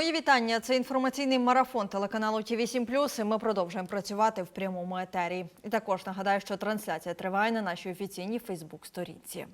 Мої вітання. Це інформаційний марафон телеканалу Ті 8 і Ми продовжуємо працювати в прямому етері. І також нагадаю, що трансляція триває на нашій офіційній Фейсбук-сторінці.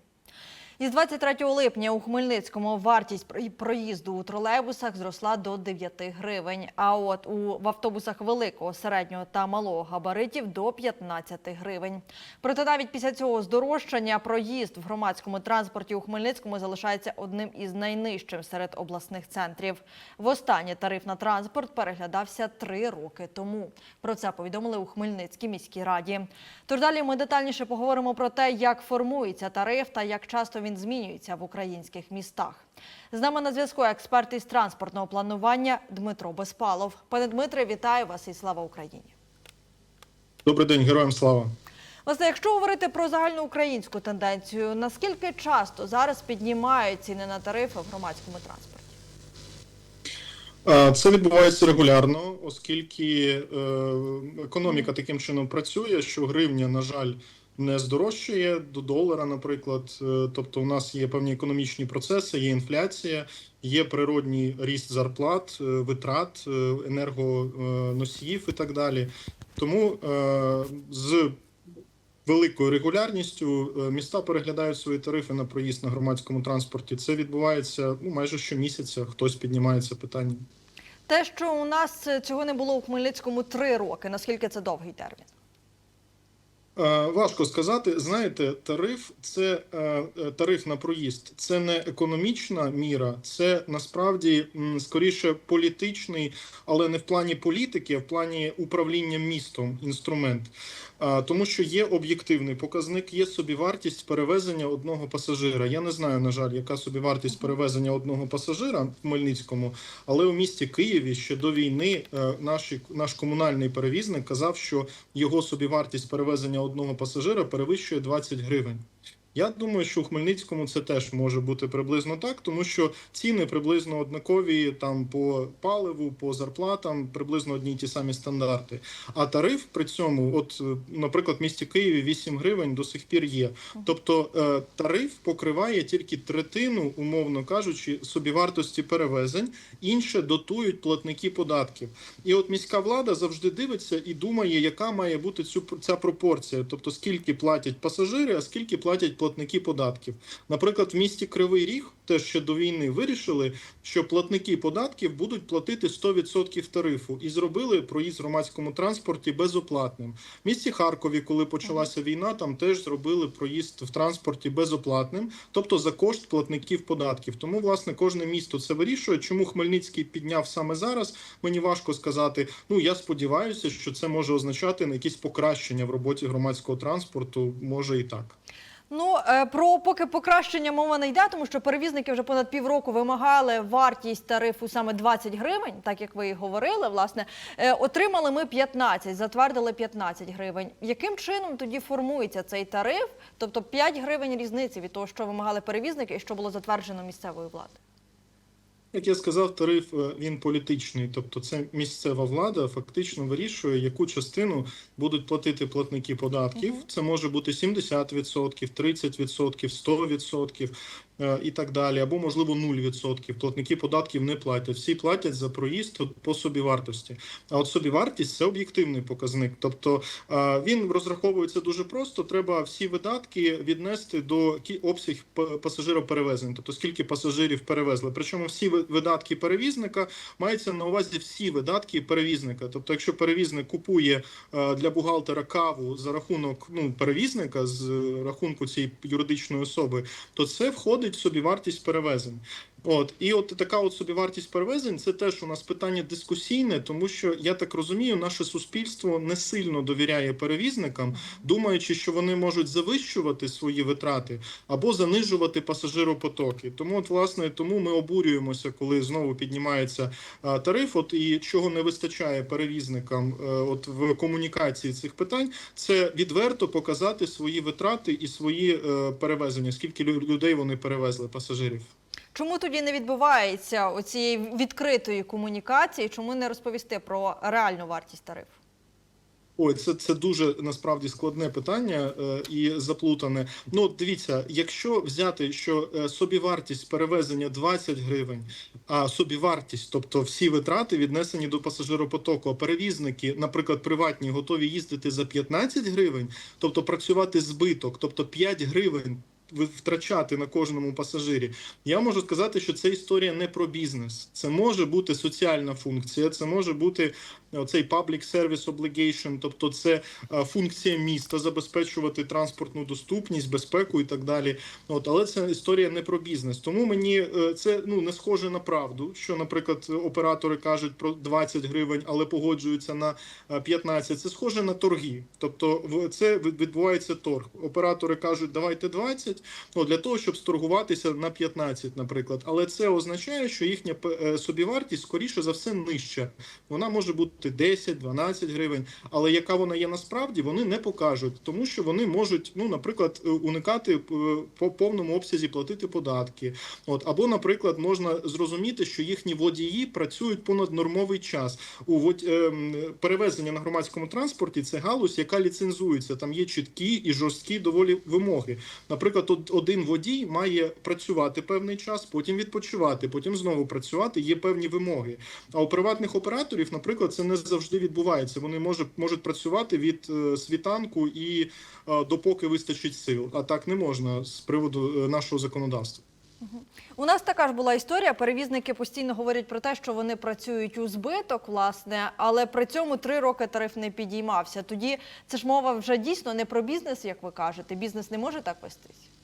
Із 23 липня у Хмельницькому вартість проїзду у тролейбусах зросла до 9 гривень. А от у в автобусах великого, середнього та малого габаритів до 15 гривень. Проте навіть після цього здорожчання проїзд в громадському транспорті у Хмельницькому залишається одним із найнижчим серед обласних центрів. Востаннє тариф на транспорт переглядався три роки тому. Про це повідомили у Хмельницькій міській раді. Тож далі ми детальніше поговоримо про те, як формується тариф та як часто він змінюється в українських містах. З нами на зв'язку експерт із транспортного планування Дмитро Безпалов. Пане Дмитре, вітаю вас і слава Україні. Добрий день, героям слава. Власне, якщо говорити про загальноукраїнську тенденцію, наскільки часто зараз піднімають ціни на тарифи в громадському транспорті? Це відбувається регулярно, оскільки е, економіка таким чином працює, що гривня, на жаль, не здорожчує до долара, наприклад. Е, Тобто, у нас є певні економічні процеси, є інфляція, є природній ріст зарплат, е, витрат, е, енергоносіїв і так далі. Тому з великою регулярністю міста переглядають свої тарифи на проїзд на громадському транспорті. Це відбувається ну, майже щомісяця. Хтось піднімає це питання. Те, що у нас цього не було у Хмельницькому три роки, наскільки це довгий термін? Е, Важко сказати. Знаєте, тариф це е, е, тариф на проїзд. Це не економічна міра, це насправді скоріше політичний, але не в плані політики, а в плані управління містом інструмент. Тому що є об'єктивний показник, є собівартість перевезення одного пасажира. Я не знаю, на жаль, яка собівартість перевезення одного пасажира в Хмельницькому, але у місті Києві ще до війни наші, наш комунальний перевізник казав, що його собівартість перевезення одного пасажира перевищує 20 гривень. Я думаю, що у Хмельницькому це теж може бути приблизно так, тому що ціни приблизно однакові там по паливу, по зарплатам, приблизно одні й ті самі стандарти. А тариф при цьому, от, е, наприклад, в місті Києві 8 гривень до сих пір є. Тобто е, тариф покриває тільки третину, умовно кажучи, собівартості перевезень, інше дотують платники податків. І от міська влада завжди дивиться і думає, яка має бути цю ця пропорція, тобто скільки платять пасажири, а скільки платять платники податків. Наприклад, в місті Кривий Ріг теж ще до війни вирішили, що платники податків будуть платити 100% тарифу і зробили проїзд в громадському транспорті безоплатним. В місті Харкові, коли почалася війна, там теж зробили проїзд в транспорті безоплатним, тобто за кошт платників податків. Тому, власне, кожне місто це вирішує. Чому Хмельницький підняв саме зараз? Мені важко сказати. Ну я сподіваюся, що це може означати на якісь покращення в роботі громадського транспорту. Може і так. Ну е, про поки покращення мова не йде, тому що перевізники вже понад півроку вимагали вартість тарифу саме 20 гривень, так як ви і говорили. Власне, Е, отримали ми 15, затвердили 15 гривень. Яким чином тоді формується цей тариф? Тобто 5 гривень різниці від того, що вимагали перевізники, і що було затверджено місцевою владою. Як я сказав, тариф е, він політичний, тобто це місцева влада фактично вирішує, яку частину будуть платити платники податків. Це може бути 70%, 30%, 100% е, і так далі, або можливо 0%. Платники податків не платять. Всі платять за проїзд по собівартості. А от собівартість це об'єктивний показник. Тобто е, він розраховується дуже просто. Треба всі видатки віднести до обсяг пасажироперевезень, тобто скільки пасажирів перевезли. Причому всі видатки перевізника мається на увазі всі видатки перевізника. Тобто, якщо перевізник купує е, для бухгалтера каву за рахунок ну перевізника з е, рахунку цієї юридичної особи, то це входить в собівартість перевезень. От і от така от собівартість перевезень це теж у нас питання дискусійне, тому що я так розумію, наше суспільство не сильно довіряє перевізникам, думаючи, що вони можуть завищувати свої витрати або занижувати пасажиропотоки. Тому, от власне, тому ми обурюємося, коли знову піднімається а, тариф. От і чого не вистачає перевізникам, е, от в комунікації цих питань, це відверто показати свої витрати і свої е, перевезення, скільки лю- людей вони перевезли пасажирів. Чому тоді не відбувається оцієї відкритої комунікації? Чому не розповісти про реальну вартість тарифу? Ой, це, це дуже насправді складне питання е, і заплутане. Ну, дивіться, якщо взяти, що е, собівартість перевезення 20 гривень, а собівартість, тобто всі витрати віднесені до пасажиропотоку, а перевізники, наприклад, приватні, готові їздити за 15 гривень, тобто працювати збиток, тобто 5 гривень. Втрачати на кожному пасажирі, я можу сказати, що це історія не про бізнес. Це може бути соціальна функція, це може бути цей public service obligation, тобто це е, функція міста забезпечувати транспортну доступність, безпеку і так далі. От, але це історія не про бізнес. Тому мені е, це ну не схоже на правду. Що, наприклад, оператори кажуть про 20 гривень, але погоджуються на е, 15. Це схоже на торги. Тобто, це відбувається торг. Оператори кажуть, давайте 20, ну, для того, щоб сторгуватися на 15, наприклад. Але це означає, що їхня е, собівартість скоріше за все нижча. Вона може бути 10-12 гривень, але яка вона є насправді, вони не покажуть, тому що вони можуть, ну, наприклад, е, уникати е, по повному обсязі платити податки. От або, наприклад, можна зрозуміти, що їхні водії працюють понад нормовий час. У вод... ем, перевезення на громадському транспорті це галузь, яка ліцензується. Там є чіткі і жорсткі доволі вимоги. Наприклад, один водій має працювати певний час, потім відпочивати, потім знову працювати. Є певні вимоги. А у приватних операторів, наприклад, це не завжди відбувається. Вони можуть, можуть працювати від е, світанку і е, допоки вистачить сил. А так не можна з приводу е, нашого законодавства. У нас така ж була історія. Перевізники постійно говорять про те, що вони працюють у збиток, власне, але при цьому три роки тариф не підіймався. Тоді це ж мова вже дійсно не про бізнес, як ви кажете. Бізнес не може так вестись.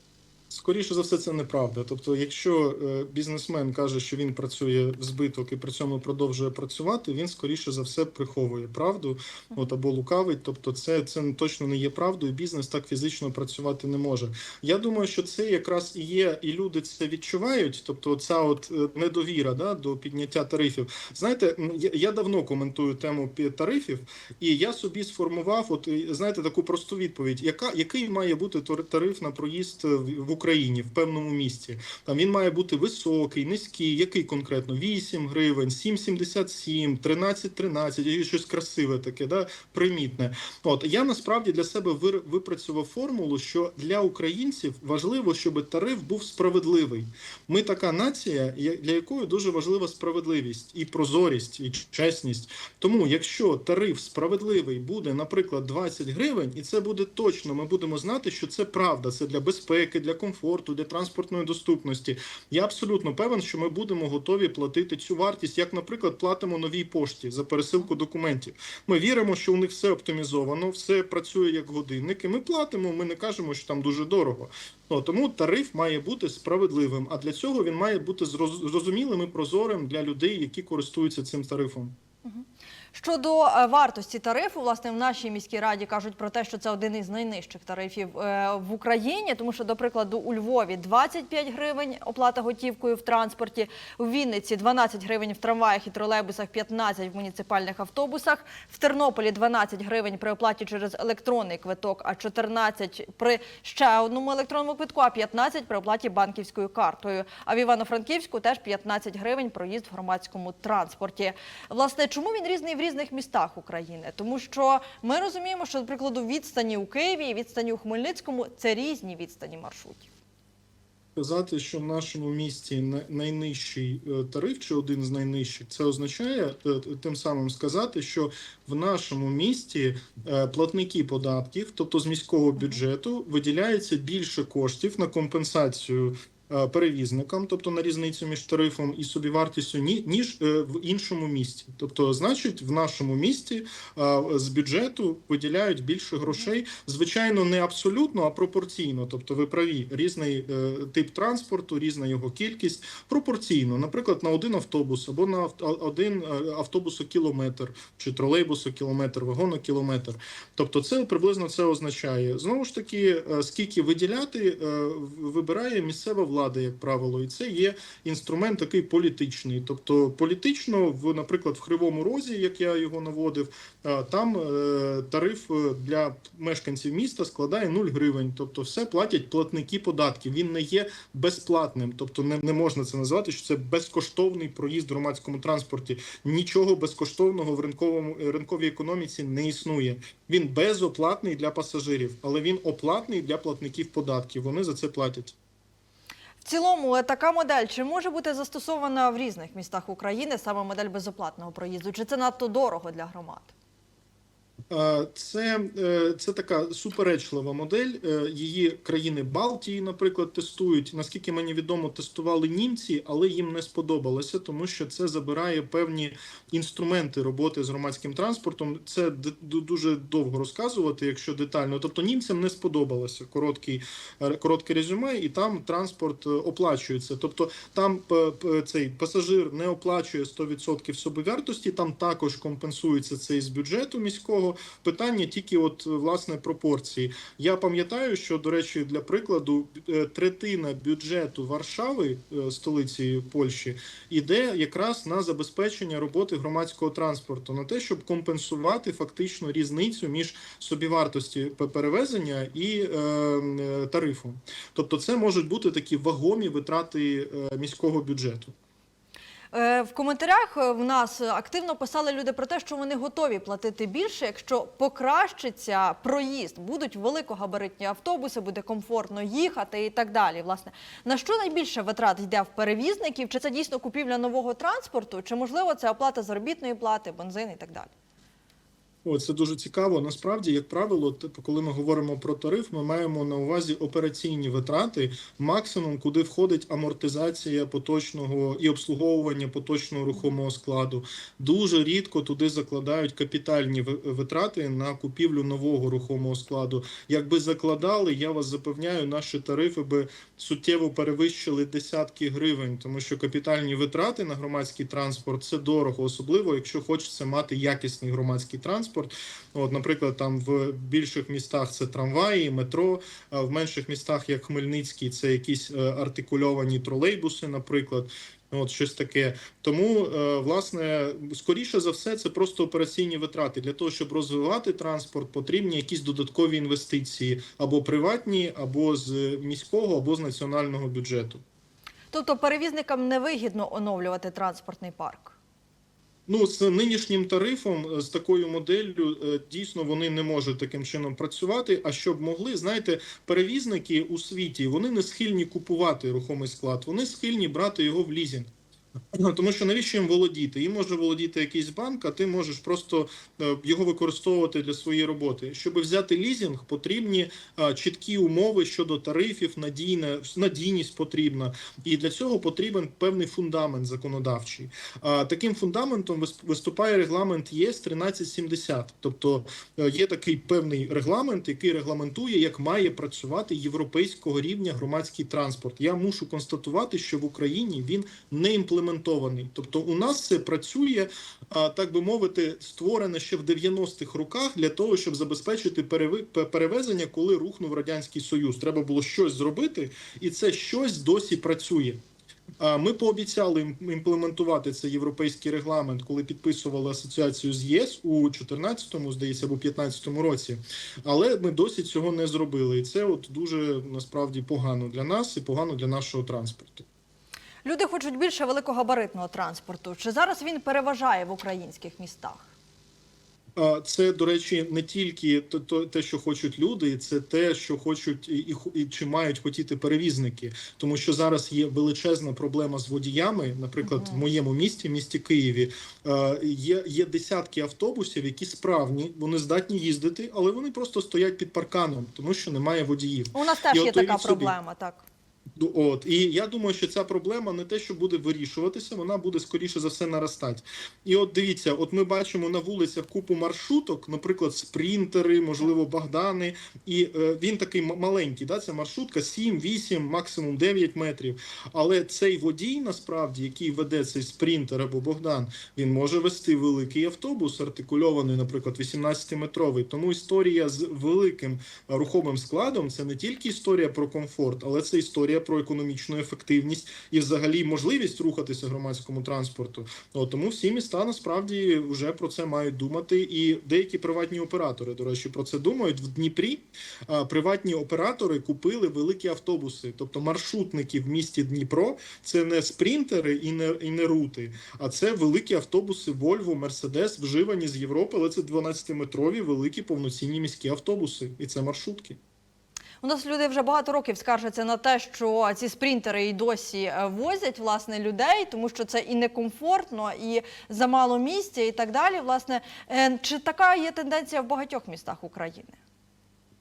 Скоріше за все, це неправда. Тобто, якщо е, бізнесмен каже, що він працює в збиток і при цьому продовжує працювати, він скоріше за все приховує правду, от або лукавить. Тобто, це, це точно не є правдою. Бізнес так фізично працювати не може. Я думаю, що це якраз і є, і люди це відчувають. Тобто, ця от е, недовіра да, до підняття тарифів. Знаєте, я, давно коментую тему тарифів, і я собі сформував, от знаєте, таку просту відповідь: яка який має бути тариф на проїзд в в Україні в певному місці? Там він має бути високий, низький, який конкретно 8 гривень, 7,77, 13,13, і щось красиве таке, да, примітне. От я насправді для себе випрацював формулу, що для українців важливо, щоб тариф був справедливий. Ми така нація, для якої дуже важлива справедливість і прозорість, і чесність. Тому, якщо тариф справедливий буде, наприклад, 20 гривень, і це буде точно, ми будемо знати, що це правда. Це для безпеки, для комфорту, для транспортної доступності. Я абсолютно певен, що ми будемо готові платити цю вартість, як, наприклад, платимо новій пошті за пересилку документів. Ми віримо, що у них все оптимізовано, все працює як годинник, і ми платимо. Ми не кажемо, що там дуже дорого. Ну, тому тариф має бути справедливим. А для цього він має бути зроз- зрозумілим і прозорим для людей, які користуються цим тарифом. Щодо е, вартості тарифу, власне, в нашій міській раді кажуть про те, що це один із найнижчих тарифів е, в Україні, тому що, до прикладу, у Львові 25 гривень оплата готівкою в транспорті, у Вінниці 12 гривень в трамваях і тролейбусах, 15 в муніципальних автобусах, в Тернополі 12 гривень при оплаті через електронний квиток, а 14 при ще одному електронному квитку, а 15 при оплаті банківською картою. А в Івано-Франківську теж 15 гривень проїзд в громадському транспорті. Власне, чому він різний в різних містах України? Тому що ми розуміємо, що, до прикладу, відстані у Києві і відстані у Хмельницькому це різні відстані маршрутів. Сказати, що в нашому місті найнижчий е, тариф чи один з найнижчих, це означає е, тим самим сказати, що в нашому місті е, платники податків, тобто з міського бюджету, виділяється більше коштів на компенсацію. Е, Перевізникам, тобто на різницю між тарифом і собівартістю, ні- ніж е, в іншому місті. Тобто, значить, в нашому місті е, з бюджету виділяють більше грошей. Звичайно, не абсолютно, а пропорційно. Тобто, ви праві, різний тип транспорту, різна його кількість пропорційно. Наприклад, на один автобус або на один е, автобусокілометр чи тролейбусокілометр, вагонокілометр. Тобто, це приблизно це означає. Знову ж таки, скільки виділяти, вибирає місцева влада. Влади, як правило, і це є інструмент такий політичний. Тобто, політично, в, наприклад, в Кривому Розі, як я його наводив, е, там е, тариф е, для мешканців міста складає 0 гривень. Тобто, все платять платники податків. Він не є безплатним, тобто не, не можна це назвати, що це безкоштовний проїзд в громадському транспорті. Нічого безкоштовного в ринковому ринковій економіці не існує. Він безоплатний для пасажирів, але він оплатний для платників податків. Вони за це платять. В цілому, така модель чи може бути застосована в різних містах України, саме модель безоплатного проїзду? Чи це надто дорого для громад? Це, е, це така суперечлива модель. Е, Її країни Балтії, наприклад, тестують. Наскільки мені відомо, тестували німці, але їм не сподобалося, тому що це забирає певні інструменти роботи з громадським транспортом. Це дуже довго розказувати, якщо детально. Тобто німцям не сподобалося короткий, е, коротке резюме, і там транспорт оплачується. Тобто там цей пасажир не оплачує 100% собівартості, там також компенсується це із бюджету міського. Питання тільки от власне пропорції. Я пам'ятаю, що до речі, для прикладу, е, третина бюджету Варшави, е, столиці Польщі, іде якраз на забезпечення роботи громадського транспорту, на те, щоб компенсувати фактично різницю між собівартості перевезення і е, е, тарифу. Тобто, це можуть бути такі вагомі витрати е, міського бюджету. Е, В коментарях е, в нас активно писали люди про те, що вони готові платити більше, якщо покращиться проїзд, будуть великогабаритні автобуси, буде комфортно їхати і так далі. Власне, на що найбільше витрат йде в перевізників? Чи це дійсно купівля нового транспорту, чи можливо це оплата заробітної плати, бензин і так далі? О, це дуже цікаво. Насправді, як правило, коли ми говоримо про тариф, ми маємо на увазі операційні витрати, максимум, куди входить амортизація поточного і обслуговування поточного рухомого складу. Дуже рідко туди закладають капітальні витрати на купівлю нового рухомого складу. Якби закладали, я вас запевняю, наші тарифи би суттєво перевищили десятки гривень, тому що капітальні витрати на громадський транспорт це дорого, особливо якщо хочеться мати якісний громадський транспорт. От, наприклад, там в більших містах це трамваї, метро, а в менших містах, як Хмельницький, це якісь е, артикульовані тролейбуси, наприклад. От щось таке. Тому, е, власне, скоріше за все, це просто операційні витрати. Для того, щоб розвивати транспорт, потрібні якісь додаткові інвестиції або приватні, або з міського, або з національного бюджету. Тобто перевізникам невигідно оновлювати транспортний парк. Ну, з нинішнім тарифом, е, з такою моделлю, е, дійсно вони не можуть таким чином працювати. А щоб могли, знаєте, перевізники у світі вони не схильні купувати рухомий склад, вони схильні брати його в лізінг. Тому що навіщо їм володіти? Їм може володіти якийсь банк, а ти можеш просто е, його використовувати для своєї роботи. Щоб взяти лізінг, потрібні е, чіткі умови щодо тарифів, надійна надійність потрібна, і для цього потрібен певний фундамент законодавчий. А таким фундаментом вис- виступає регламент ЄС 1370. Тобто е, є такий певний регламент, який регламентує, як має працювати європейського рівня громадський транспорт. Я мушу констатувати, що в Україні він не імплементований. Тобто, у нас це працює, так би мовити, створене ще в 90-х роках для того, щоб забезпечити перевезення, коли рухнув радянський союз. Треба було щось зробити, і це щось досі працює. Ми пообіцяли імплементувати цей європейський регламент, коли підписували асоціацію з ЄС у 14-му, здається, або 15-му році. Але ми досі цього не зробили. І це от дуже насправді погано для нас і погано для нашого транспорту. Люди хочуть більше великогабаритного транспорту. Чи зараз він переважає в українських містах? Це, до речі, не тільки те, що хочуть люди, це те, що хочуть і, і, чи мають хотіти перевізники, тому що зараз є величезна проблема з водіями. Наприклад, в моєму місті, місті Києві, є, є десятки автобусів, які справні, вони здатні їздити, але вони просто стоять під парканом, тому що немає водіїв. У нас теж є така собі. проблема, так. Ну, От і я думаю, що ця проблема не те, що буде вирішуватися, вона буде скоріше за все наростати. І от дивіться, от ми бачимо на вулицях купу маршруток, наприклад, спринтери, можливо, Богдани. І е, він такий маленький. Да, це маршрутка 7, 8, максимум 9 метрів. Але цей водій, насправді, який веде цей спринтер або Богдан, він може вести великий автобус, артикульований, наприклад, 18-метровий. Тому історія з великим рухомим складом це не тільки історія про комфорт, але це історія про економічну ефективність і взагалі можливість рухатися громадському транспорту. От, тому всі міста насправді вже про це мають думати, і деякі приватні оператори, до речі, про це думають в Дніпрі. а, Приватні оператори купили великі автобуси, тобто маршрутники в місті Дніпро. Це не спринтери і не і не рути, а це великі автобуси Volvo, Mercedes, вживані з Європи, але це 12-метрові великі повноцінні міські автобуси, і це маршрутки. У нас люди вже багато років скаржаться на те, що ці спринтери і досі е, возять власне людей, тому що це і некомфортно, і замало місця, і так далі. Власне, Е, чи така є тенденція в багатьох містах України?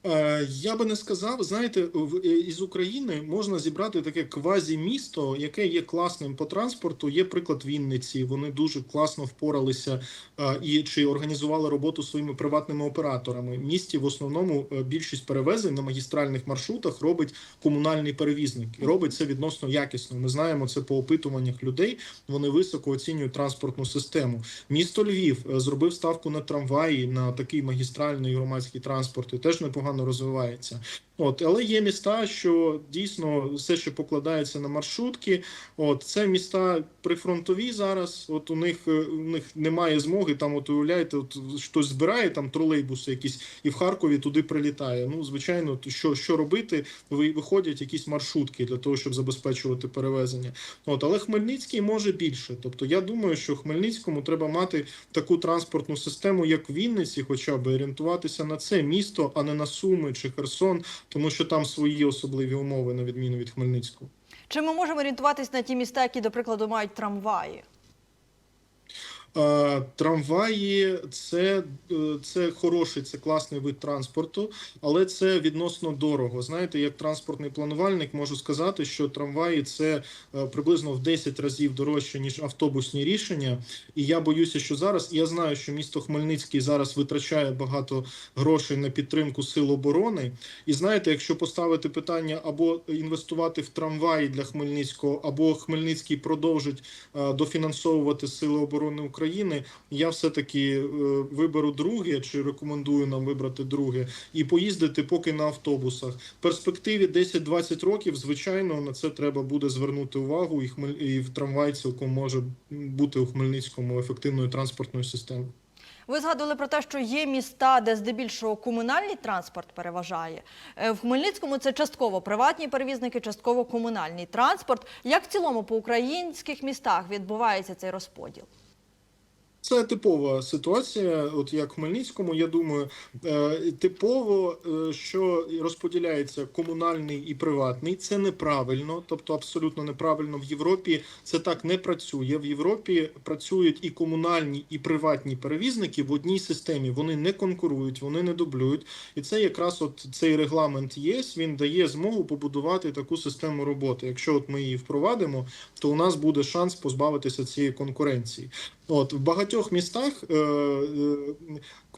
Е, Я би не сказав, знаєте, е, із України можна зібрати таке квазі-місто, яке є класним по транспорту. Є приклад Вінниці. Вони дуже класно впоралися е, і чи організували роботу своїми приватними операторами. В місті в основному більшість перевезень на магістральних маршрутах робить комунальний перевізник і робить це відносно якісно. Ми знаємо це по опитуваннях людей. Вони високо оцінюють транспортну систему. Місто Львів зробив ставку на трамваї, на такий магістральний громадський транспорт і теж непогано розвивається. От, але є міста, що дійсно все ще покладається на маршрутки. От це міста прифронтові зараз. От у них е, у них немає змоги. Там, от уявляєте, от хтось збирає там тролейбуси якісь, і в Харкові туди прилітає. Ну, звичайно, що, що робити? Ви- Виходять якісь маршрутки для того, щоб забезпечувати перевезення. От, але Хмельницький може більше. Тобто, я думаю, що Хмельницькому треба мати таку транспортну систему, як в Вінниці, хоча б орієнтуватися на це місто, а не на Суми чи Херсон, тому що там свої особливі умови, на відміну від Хмельницького. Чи ми можемо орієнтуватись на ті міста, які, до прикладу, мають трамваї? Трамваї це, е, це хороший, це класний вид транспорту, але це відносно дорого. Знаєте, як транспортний планувальник можу сказати, що трамваї це е, приблизно в 10 разів дорожче ніж автобусні рішення. І я боюся, що зараз я знаю, що місто Хмельницький зараз витрачає багато грошей на підтримку сил оборони. І знаєте, якщо поставити питання або інвестувати в трамваї для Хмельницького, або Хмельницький продовжить е, дофінансовувати сили оборони України, я все-таки е, виберу друге, чи рекомендую нам вибрати друге, і поїздити поки на автобусах. В перспективі 10-20 років, звичайно, на це треба буде звернути увагу, і, Хмель... і в трамвай цілком може бути у Хмельницькому ефективною транспортною системою. Ви згадували про те, що є міста, де здебільшого комунальний транспорт переважає. Е, В Хмельницькому це частково приватні перевізники, частково комунальний транспорт. Як в цілому по українських містах відбувається цей розподіл? Це типова ситуація. От як в Хмельницькому, я думаю, е, типово, е, що розподіляється комунальний і приватний. Це неправильно, тобто абсолютно неправильно. В Європі це так не працює. В Європі працюють і комунальні, і приватні перевізники в одній системі. Вони не конкурують, вони не дублюють. І це якраз от цей регламент ЄС він дає змогу побудувати таку систему роботи. Якщо от ми її впровадимо, то у нас буде шанс позбавитися цієї конкуренції. От в багатьох містах е, е,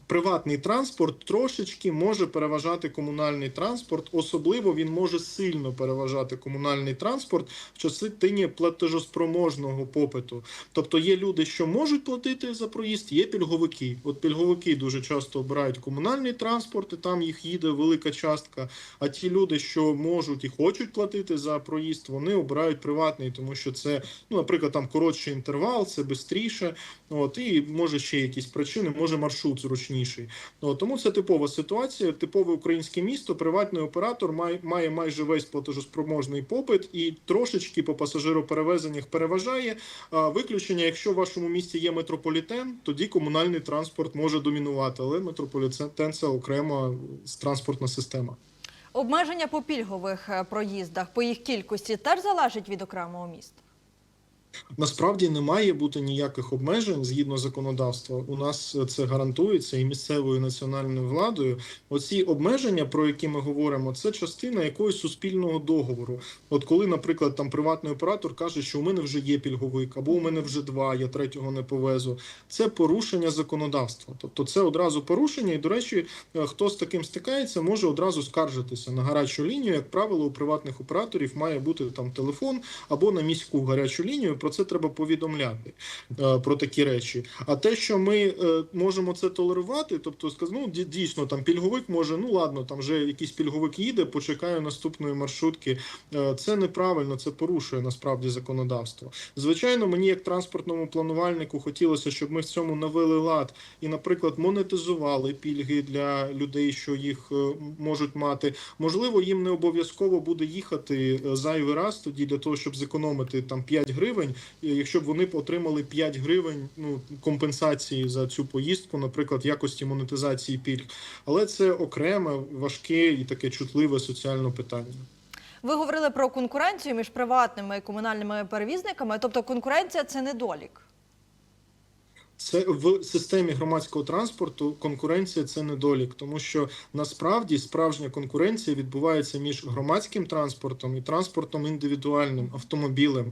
приватний транспорт трошечки може переважати комунальний транспорт. Особливо він може сильно переважати комунальний транспорт в частині платежоспроможного попиту. Тобто є люди, що можуть платити за проїзд, є пільговики. От пільговики дуже часто обирають комунальний транспорт, і там їх їде велика частка. А ті люди, що можуть і хочуть платити за проїзд, вони обирають приватний, тому що це, ну, наприклад, там коротший інтервал, це швидше. От і може ще якісь причини, може маршрут зручніший. От, тому це типова ситуація. Типове українське місто. Приватний оператор має, має майже весь платежоспроможний попит і трошечки по пасажироперевезеннях переважає. А виключення, якщо в вашому місті є метрополітен, тоді комунальний транспорт може домінувати, але метрополітен це окрема транспортна система. Обмеження по пільгових е, проїздах, по їх кількості теж залежить від окремого міста. Насправді не має бути ніяких обмежень згідно законодавства. У нас це гарантується і місцевою і національною владою. Оці обмеження, про які ми говоримо, це частина якогось суспільного договору. От коли, наприклад, там приватний оператор каже, що у мене вже є пільговик, або у мене вже два, я третього не повезу. Це порушення законодавства. Тобто, це одразу порушення. І до речі, е, хто з таким стикається, може одразу скаржитися на гарячу лінію. Як правило, у приватних операторів має бути там телефон або на міську гарячу лінію про це треба повідомляти е, про такі речі. А те, що ми е, можемо це толерувати, тобто ну, дійсно там пільговик може, ну ладно, там вже якийсь пільговик їде, почекаю наступної маршрутки. Е, Це неправильно, це порушує насправді законодавство. Звичайно, мені як транспортному планувальнику хотілося, щоб ми в цьому навели лад і, наприклад, монетизували пільги для людей, що їх можуть мати. Можливо, їм не обов'язково буде їхати зайвий раз тоді для того, щоб зекономити там 5 гривень, якщо б вони отримали 5 гривень ну, компенсації за цю поїздку, наприклад, якості монетизації пільг. Але це окреме, важке і таке чутливе соціальне питання. Ви говорили про конкуренцію між приватними і комунальними перевізниками. Тобто конкуренція це недолік. Це в системі громадського транспорту конкуренція це недолік, тому що насправді справжня конкуренція відбувається між громадським транспортом і транспортом індивідуальним автомобілем.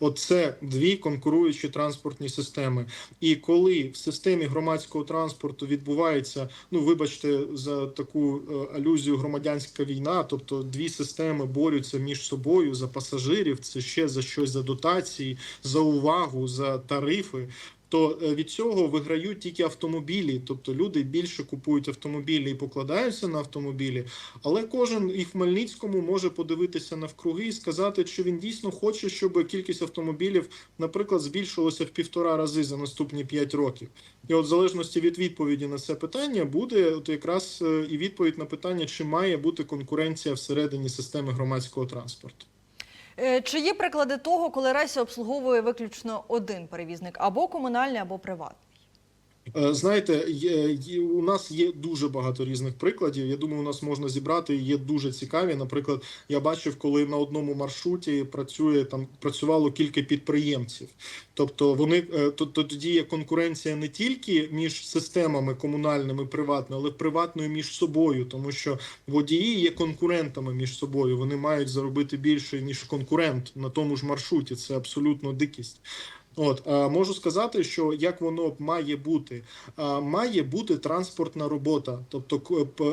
Оце дві конкуруючі транспортні системи. І коли в системі громадського транспорту відбувається, ну вибачте за таку е, алюзію, громадянська війна, тобто дві системи борються між собою за пасажирів, це ще за щось за дотації, за увагу, за тарифи то е, від цього виграють тільки автомобілі, тобто люди більше купують автомобілі і покладаються на автомобілі. Але кожен і в Хмельницькому може подивитися навкруги і сказати, чи він дійсно хоче, щоб кількість автомобілів, наприклад, збільшилася в півтора рази за наступні п'ять років. І от в залежності від відповіді на це питання буде от якраз е, і відповідь на питання, чи має бути конкуренція всередині системи громадського транспорту. Е, Чи є приклади того, коли рейси обслуговує виключно один перевізник або комунальний, або приватний? Е, Знаєте, є, у нас є дуже багато різних прикладів. Я думаю, у нас можна зібрати. Є дуже цікаві. Наприклад, я бачив, коли на одному маршруті працює там працювало кілька підприємців. Тобто вони е, то, то тоді є конкуренція не тільки між системами комунальними, приватними, але приватною між собою, тому що водії є конкурентами між собою. Вони мають заробити більше ніж конкурент на тому ж маршруті. Це абсолютно дикість. От а, можу сказати, що як воно має бути, а, має бути транспортна робота, тобто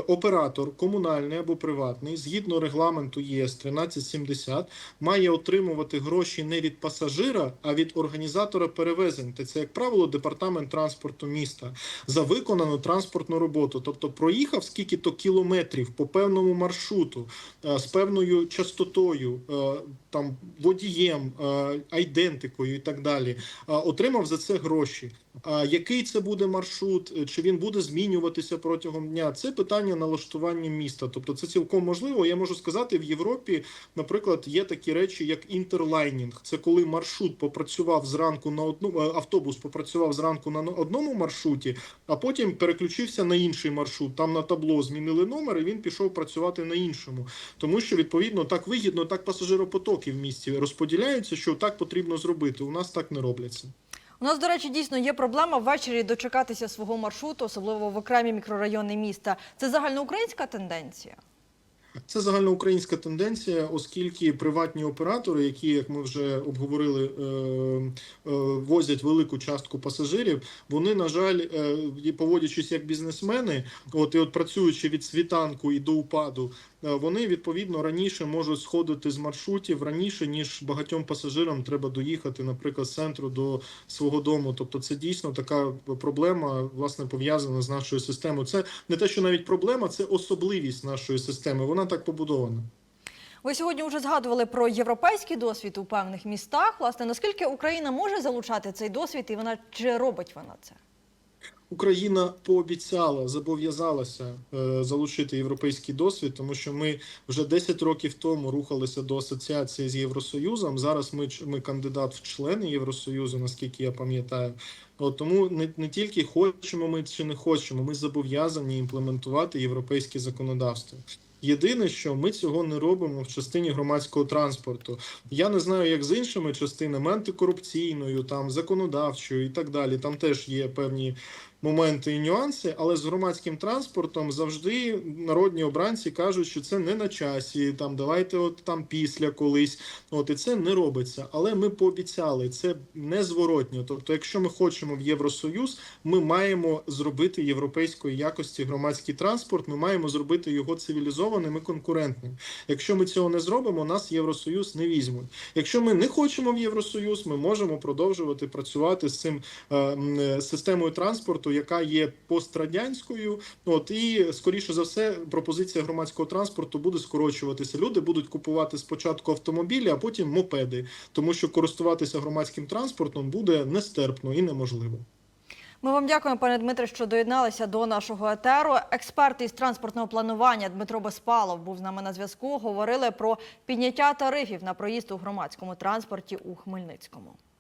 оператор комунальний або приватний, згідно регламенту ЄС 1370, має отримувати гроші не від пасажира, а від організатора перевезень. Та Це, як правило, департамент транспорту міста за виконану транспортну роботу. Тобто проїхав скільки то кілометрів по певному маршруту е, з певною частотою, е, там водієм, е, айдентикою і так далі. е, Отримав за це гроші. Який це буде маршрут, е, чи він буде змінюватися протягом дня? Це питання налаштування міста. Тобто, це цілком можливо. Я можу сказати, в Європі, наприклад, є такі речі, як інтерлайнінг. Це коли маршрут попрацював зранку на одну е, автобус, попрацював зранку на одному маршруті, а потім переключився на інший маршрут. Там на табло змінили номер, і він пішов працювати на іншому. Тому що відповідно так вигідно, так пасажиропотоки в місті розподіляються, що так потрібно зробити. У нас так не робляться. У нас, до речі, дійсно є проблема ввечері дочекатися свого маршруту, особливо в окремі мікрорайони міста. Це загальноукраїнська тенденція. Це загальноукраїнська тенденція, оскільки приватні оператори, які, як ми вже обговорили, е, е, возять велику частку пасажирів, вони, на жаль, е, поводячись як бізнесмени, от і от працюючи від світанку і до упаду, вони відповідно раніше можуть сходити з маршрутів раніше, ніж багатьом пасажирам треба доїхати, наприклад, з центру до свого дому. Тобто, це дійсно така проблема, власне, пов'язана з нашою системою. Це не те, що навіть проблема, це особливість нашої системи. Вона так побудована. Ви сьогодні вже згадували про європейський досвід у певних містах. Власне, наскільки Україна може залучати цей досвід, і вона чи робить вона це? Україна пообіцяла, зобов'язалася е, залучити європейський досвід, тому що ми вже 10 років тому рухалися до асоціації з Євросоюзом. Зараз ми ми кандидат в члени Євросоюзу, наскільки я пам'ятаю. Тому не, не тільки хочемо ми чи не хочемо, ми зобов'язані імплементувати європейське законодавство. Єдине, що ми цього не робимо в частині громадського транспорту. Я не знаю, як з іншими частинами антикорупційною, там законодавчою і так далі. Там теж є певні моменти і нюанси, але з громадським транспортом завжди народні обранці кажуть, що це не на часі. Там давайте, от там після колись. От і це не робиться. Але ми пообіцяли це незворотньо. Тобто, якщо ми хочемо в Євросоюз, ми маємо зробити європейської якості громадський транспорт. Ми маємо зробити його цивілізованим і конкурентним. Якщо ми цього не зробимо, нас Євросоюз не візьмуть. Якщо ми не хочемо в Євросоюз, ми можемо продовжувати працювати з цим е, е, системою транспорту, яка є пострадянською. От і скоріше за все, пропозиція громадського транспорту буде скорочуватися. Люди будуть купувати спочатку автомобілі, а потім мопеди, тому що користуватися громадським транспортом буде нестерпно і неможливо. Ми вам дякуємо, пане Дмитре, що доєдналися до нашого етеру. Експерт із транспортного планування Дмитро Безпалов був з нами на зв'язку. Говорили про підняття тарифів на проїзд у громадському транспорті у Хмельницькому.